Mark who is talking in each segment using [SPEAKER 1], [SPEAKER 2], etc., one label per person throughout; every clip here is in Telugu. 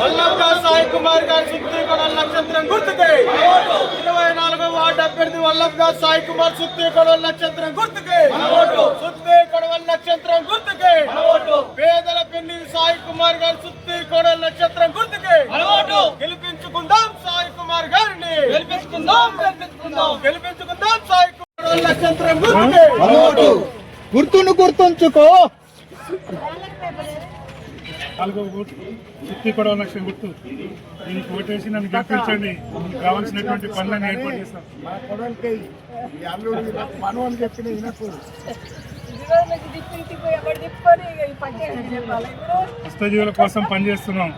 [SPEAKER 1] వల్లభ సాయి కుమార్ గారి సుత్రీకొండ నక్షత్రం గుర్తుకే. ఇరవై నాలుగో వార్డు అభ్యర్థి వల్లభ సాయి కుమార్ సుత్రీకొండ నక్షత్రం గుర్తుకే. సుత్రీకొండ నక్షత్రం గుర్తుకే.
[SPEAKER 2] గుర్తును గుర్తుంచుకో.
[SPEAKER 3] నాలుగో ఓటు సుత్తి కూడా గుర్తు. దీనికి ఓటేసి నన్ను గెలిపించండి. కావాల్సినటువంటి పనులను ఏర్పాటు చేస్తాం. కష్టజీవుల కోసం పనిచేస్తున్నాం.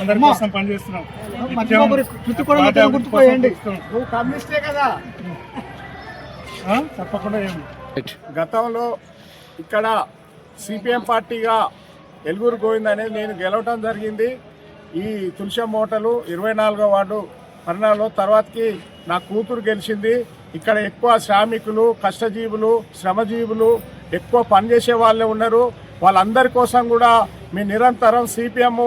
[SPEAKER 3] అందరి కోసం పనిచేస్తున్నాం. తప్పకుండా
[SPEAKER 4] గతంలో ఇక్కడ సిపిఎం పార్టీగా ఎలుగురు గోవింద్ అనేది నేను గెలవటం జరిగింది. ఈ తులసి మోటలు ఇరవై నాలుగో వార్డు పరిణామంలో తర్వాతకి నా కూతురు గెలిచింది. ఇక్కడ ఎక్కువ శ్రామికులు కష్టజీవులు శ్రమజీవులు ఎక్కువ పనిచేసే వాళ్ళే ఉన్నారు. వాళ్ళందరి కోసం కూడా మీ నిరంతరం సిపిఎం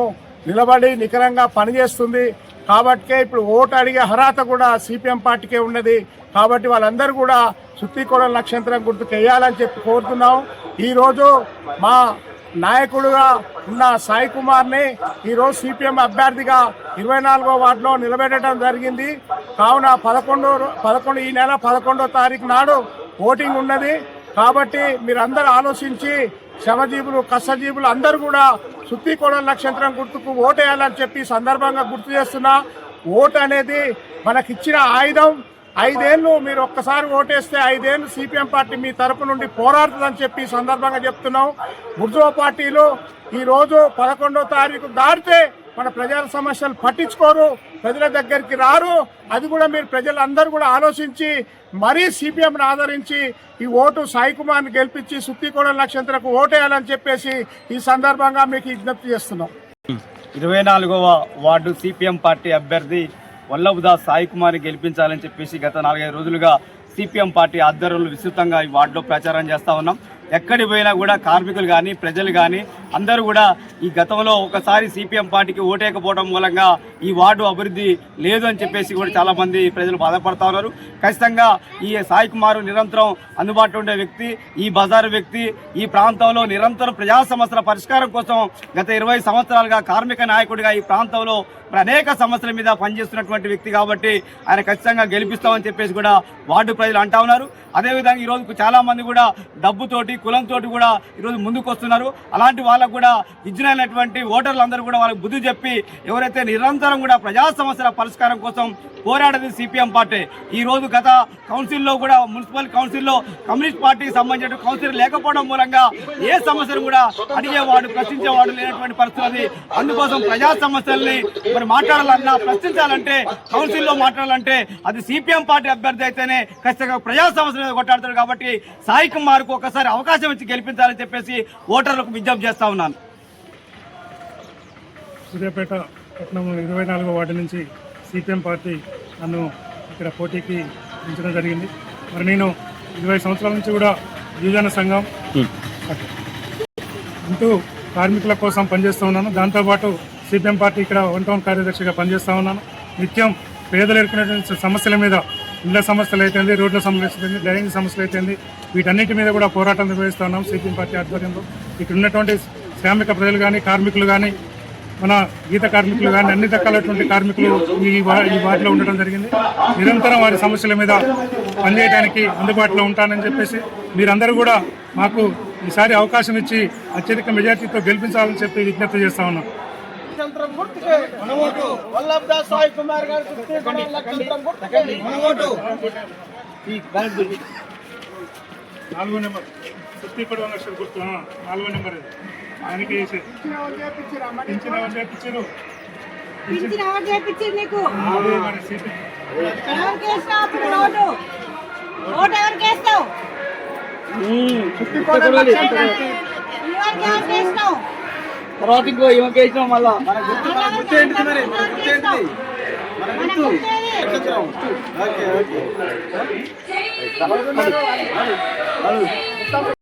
[SPEAKER 4] నిలబడి నికరంగా పనిచేస్తుంది. కాబట్టి ఇప్పుడు ఓటు అడిగే అర్హత కూడా సిపిఎం పార్టీకే ఉన్నది. కాబట్టి వాళ్ళందరూ కూడా సుత్తికోడల నక్షత్రం గుర్తుకేయాలని చెప్పి కోరుతున్నాం. ఈరోజు మా నాయకుడుగా ఉన్న సాయి కుమార్ని ఈరోజు సిపిఎం అభ్యర్థిగా ఇరవై నాలుగో వార్డులో నిలబెట్టడం జరిగింది. కావున పదకొండో పదకొండు ఈ నెల పదకొండో తారీఖు నాడు ఓటింగ్ ఉన్నది. కాబట్టి మీరందరూ ఆలోచించి శవజీవులు కష్టజీవులు అందరూ కూడా సుత్తికోడల నక్షత్రం గుర్తుకు ఓటేయాలని చెప్పి సందర్భంగా గుర్తు చేస్తున్నా. ఓటు అనేది మనకిచ్చిన ఆయుధం. ఐదేళ్ళు మీరు ఒక్కసారి ఓటేస్తే ఐదేళ్ళు సిపిఎం పార్టీ మీ తరపు నుండి పోరాడుతుందని చెప్పి సందర్భంగా చెప్తున్నాం. బుర్జువా పార్టీలు ఈరోజు పదకొండో తారీఖు దాటితే మన ప్రజల సమస్యలు పట్టించుకోరు ప్రజల దగ్గరికి రారు. అది కూడా మీరు ప్రజలందరూ కూడా ఆలోచించి మరీ సిపిఎంను ఆదరించి ఈ ఓటు సాయి కుమార్ని గెలిపించి సుత్తికోడ నక్షత్రకు ఓటేయాలని చెప్పేసి ఈ సందర్భంగా మీకు విజ్ఞప్తి చేస్తున్నాం.
[SPEAKER 1] ఇరవై నాలుగవ వార్డు సిపిఎం పార్టీ అభ్యర్థి వల్లభదాస్ సాయి కుమార్ని గెలిపించాలని చెప్పేసి గత నాలుగైదు రోజులుగా సిపిఎం పార్టీ ఆధ్వర్యంలో విస్తృతంగా ఈ వార్డులో ప్రచారం చేస్తా ఉన్నాం. ఎక్కడి పోయినా కూడా కార్మికులు కానీ ప్రజలు కానీ అందరూ కూడా ఈ గతంలో ఒకసారి సిపిఎం పార్టీకి ఓటేకపోవడం మూలంగా ఈ వార్డు అభివృద్ధి లేదు అని చెప్పేసి కూడా చాలా మంది ప్రజలు బాధపడతా ఉన్నారు. ఖచ్చితంగా ఈ సాయి కుమార్ నిరంతరం అందుబాటులో ఉండే వ్యక్తి ఈ బజారు వ్యక్తి ఈ ప్రాంతంలో నిరంతరం ప్రజా సమస్యల పరిష్కారం కోసం గత ఇరవై సంవత్సరాలుగా కార్మిక నాయకుడిగా ఈ ప్రాంతంలో అనేక సమస్యల మీద పనిచేస్తున్నటువంటి వ్యక్తి కాబట్టి ఆయన ఖచ్చితంగా గెలిపిస్తామని చెప్పేసి కూడా వార్డు ప్రజలు అంటా ఉన్నారు. అదేవిధంగా ఈరోజు చాలా మంది కూడా డబ్బుతోటి కులంతో కూడా ఈరోజు ముందుకు వస్తున్నారు అలాంటి వాళ్ళకు కూడా విజ్ఞులైనటువంటి ఓటర్లందరూ కూడా వాళ్ళకి బుద్ధి చెప్పి ఎవరైతే నిరంతరం కూడా ప్రజా సమస్యల పరిష్కారం కోసం పోరాడేది సిపిఎం పార్టీ. ఈ రోజు గత కౌన్సిల్లో కూడా మున్సిపల్ కౌన్సిల్లో కమ్యూనిస్ట్ పార్టీకి సంబంధించిన కౌన్సిల్ లేకపోవడం మూలంగా ఏ సమస్యను కూడా అడిగేవాడు ప్రశ్నించేవాడు లేనటువంటి పరిస్థితి అందుకోసం ప్రజా సమస్యల్ని మరి మాట్లాడాలన్నా ప్రశ్నించాలంటే కౌన్సిల్లో మాట్లాడాలంటే అది సిపిఎం పార్టీ అభ్యర్థి అయితేనే ఖచ్చితంగా ప్రజా సమస్యల మీద కొట్టాడతాడు కాబట్టి సాయి కుమార్కు ఒకసారి అవకాశం ఇచ్చి గెలిపించాలని చెప్పేసి ఓటర్లకు విజ్ఞప్తి చేస్తా ఉన్నాను.
[SPEAKER 3] సూర్యాపేట పట్టణం ఇరవై నాలుగో వార్డు నుంచి సిపిఎం పార్టీ నన్ను ఇక్కడ పోటీకి ఉంచడం జరిగింది. మరి నేను ఇరవై సంవత్సరాల నుంచి కూడా యువజన సంఘం అంటూ కార్మికుల కోసం పనిచేస్తూ ఉన్నాను. దాంతోపాటు సిపిఎం పార్టీ ఇక్కడ వన్ టౌన్ కార్యదర్శిగా పనిచేస్తూ ఉన్నాను. నిత్యం పేదలు ఎదుర్కొనేటువంటి సమస్యల మీద ఇళ్ళ సమస్యలు అయితేంది రోడ్ల సమస్యలు అయితే డ్రైనేజ్ సమస్యలు అయితేంది వీటన్నిటి మీద కూడా పోరాటం నిర్వహిస్తూ ఉన్నాం సిపిఎం పార్టీ ఆధ్వర్యంలో. ఇక్కడ ఉన్నటువంటి శ్రామిక ప్రజలు కానీ కార్మికులు కానీ మన గీత కార్మికులు కానీ అన్ని రకాలైనటువంటి కార్మికులు ఈ ఈ వార్డులో ఉండడం జరిగింది. నిరంతరం వారి సమస్యల మీద పనిచేయడానికి అందుబాటులో ఉంటానని చెప్పేసి మీరందరూ కూడా మాకు ఈసారి అవకాశం ఇచ్చి అత్యధిక మెజార్టీతో గెలిపించాలని చెప్పి విజ్ఞప్తి చేస్తా ఉన్నాం. నాలుగో నెంబర్. గుర్తు. నాలుగో నెంబర్ ఇది. ఆయనకి వేసి. పింఛన్ ఎవరు చేపించారు?
[SPEAKER 5] పింఛన్ ఎవరు చేపించింది నీకు?
[SPEAKER 3] అదే మరి సీపీ
[SPEAKER 5] ఎవరికి వేస్తావు అప్పుడు ఓటు? ఓటు ఎవరికి వేస్తావు? ఎవరికి ఎవరికి వేస్తావు
[SPEAKER 1] తర్వాత ఇంకో ఈమెకి వేసినాం మళ్ళా. మన గుర్తు మన
[SPEAKER 5] ఎవరికి
[SPEAKER 1] గుర్తు ఏంటిది మరి? మన గుర్తు ఏంటిది? మన
[SPEAKER 5] మన
[SPEAKER 1] గుర్తు
[SPEAKER 5] గుర్తు ఏది?
[SPEAKER 1] Okay okay. రైట్.